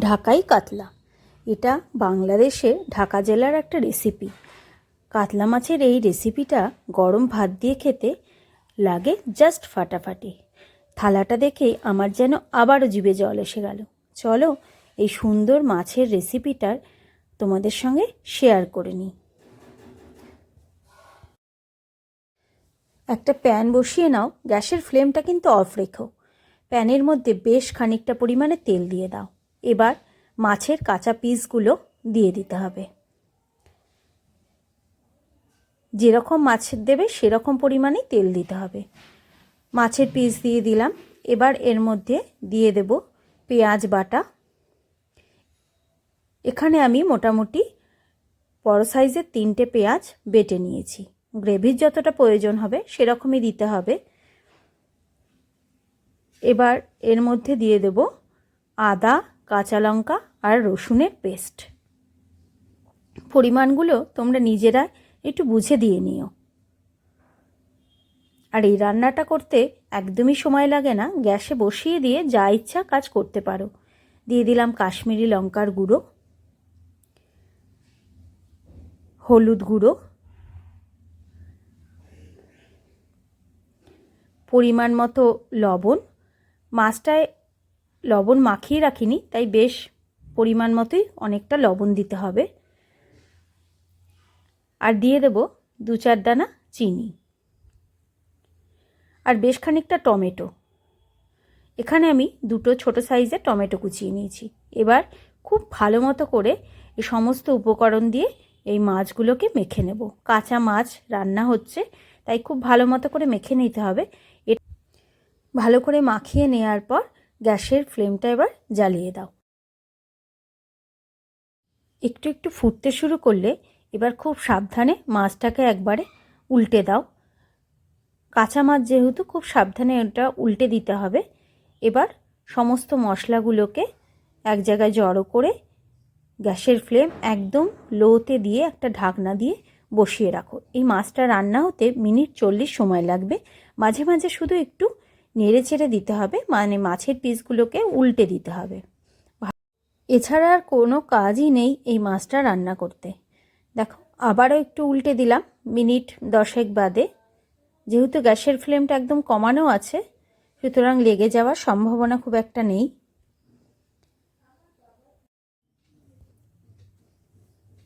ঢাকাই কাতলা। এটা বাংলাদেশে ঢাকা জেলার একটা রেসিপি কাতলা মাছের এই রেসিপিটা গরম ভাত দিয়ে খেতে লাগে জাস্ট ফাটাফাটি। থালাটা দেখেই আমার যেন আবারও জিভে জল এসে গেল। চলো এই সুন্দর মাছের রেসিপিটার তোমাদের সঙ্গে শেয়ার করে নিই। একটা প্যান বসিয়ে নাও, গ্যাসের ফ্লেমটা কিন্তু অফ রেখো। প্যানের মধ্যে বেশ খানিকটা পরিমাণে তেল দিয়ে দাও। এবার মাছের কাঁচা পিসগুলো দিয়ে দিতে হবে। যেরকম মাছ দেবে সেরকম পরিমাণেই তেল দিতে হবে। মাছের পিস দিয়ে দিলাম। এবার এর মধ্যে দিয়ে দেব পেঁয়াজ বাটা। এখানে আমি মোটামুটি বড় সাইজের তিনটে পেঁয়াজ বেটে নিয়েছি। গ্রেভির যতটা প্রয়োজন হবে সেরকমই দিতে হবে। এবার এর মধ্যে দিয়ে দেব আদা কাঁচা লঙ্কা আর রসুনের পেস্ট। পরিমাণগুলো তোমরা নিজেরা একটু বুঝে দিয়ে নিও। আর এই রান্নাটা করতে একদমই সময় লাগে না, গ্যাসে বসিয়ে দিয়ে যা ইচ্ছা কাজ করতে পারো। দিয়ে দিলাম কাশ্মীরি লঙ্কার গুঁড়ো, হলুদ গুঁড়ো। পরিমাণ মতো লবণ, মাছটায় লবণ মাখিয়ে রাখিনি, তাই বেশ পরিমাণ মতোই অনেকটা লবণ দিতে হবে। আর দিয়ে দেব দু চার দানা চিনি। আর বেশ খানিকটা টমেটো। এখানে আমি দুটো ছোট সাইজের টমেটো কুচিয়ে নিয়েছি। এবার খুব ভালো মতো করে এই সমস্ত উপকরণ দিয়ে এই মাছগুলোকে মেখে নেব। কাঁচা মাছ রান্না হচ্ছে, তাই খুব ভালো মতো করে মেখে নিতে হবে। ভালো করে মাখিয়ে নেওয়ার পর গ্যাসের ফ্লেমটা এবার জ্বালিয়ে দাও। একটু একটু ফুটতে শুরু করলে এবার খুব সাবধানে মাছটাকে একবারে উল্টে দাও। কাঁচা মাছ যেহেতু খুব সাবধানে ওটা উল্টে দিতে হবে, এবার সমস্ত মশলাগুলোকে এক জায়গায় জড়ো করে গ্যাসের ফ্লেম একদম লোতে দিয়ে একটা ঢাকনা দিয়ে বসিয়ে রাখো। এই মাছটা রান্না হতে মিনিট চল্লিশ সময় লাগবে। মাঝে মাঝে শুধু একটু নেড়ে চেড়ে দিতে হবে মানে মাছের পিসগুলোকে উল্টে দিতে হবে। এছাড়া আর কোনো কাজই নেই এই মাছটা রান্না করতে। দেখো, আবারও একটু উল্টে দিলাম, মিনিট দশেক বাদে। যেহেতু গ্যাসের ফ্লেমটা একদম কমানো আছে, সুতরাং লেগে যাওয়ার সম্ভাবনা খুব একটা নেই।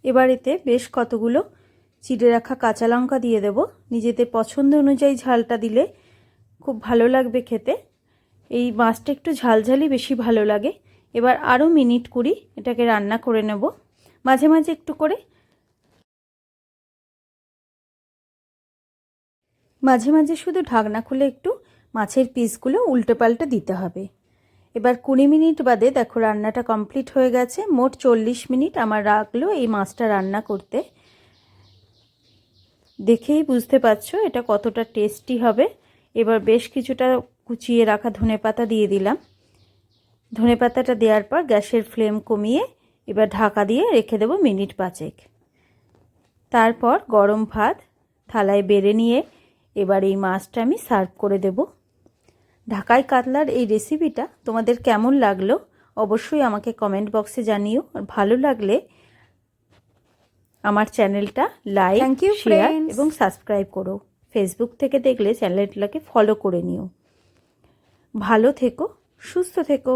এবার এতে বেশ কতগুলো চিড়ে রাখা কাঁচা লঙ্কা দিয়ে দেব। নিজেদের পছন্দ অনুযায়ী ঝালটা দিলে খুব ভালো লাগবে খেতে। এই মাছটা একটু ঝালঝালি বেশি ভালো লাগে। এবার আরও মিনিট কুড়ি এটাকে রান্না করে নেব। মাঝে মাঝে একটু করে। মাঝে মাঝে শুধু ঢাকনা খুলে একটু মাছের পিসগুলো উল্টে পাল্টে দিতে হবে। এবার কুড়ি মিনিট বাদে দেখো রান্নাটা কমপ্লিট হয়ে গেছে। মোট চল্লিশ মিনিট আমার রাখল এই মাছটা রান্না করতে। দেখেই বুঝতে পারছ এটা কতটা টেস্টি হবে। এবার বেশ কিছুটা কুচিয়ে রাখা ধনে পাতা দিয়ে দিলাম। ধনে পাতাটা দেওয়ার পর গ্যাসের ফ্লেম কমিয়ে এবার ঢাকা দিয়ে রেখে দেবো মিনিট পাঁচেক। তারপর গরম ভাত থালায় বেড়ে নিয়ে এবার এই মাছটা আমি সার্ভ করে দেব। ঢাকায় কাতলার এই রেসিপিটা তোমাদের কেমন লাগল অবশ্যই আমাকে কমেন্ট বক্সে জানিও। আর ভালো লাগলে আমার চ্যানেলটা লাইক শেয়ার এবং সাবস্ক্রাইব করো। ফেসবুক থেকে দেখলে চ্যানেলটাকে ফলো করে নিও। ভালো থেকো সুস্থ থেকো।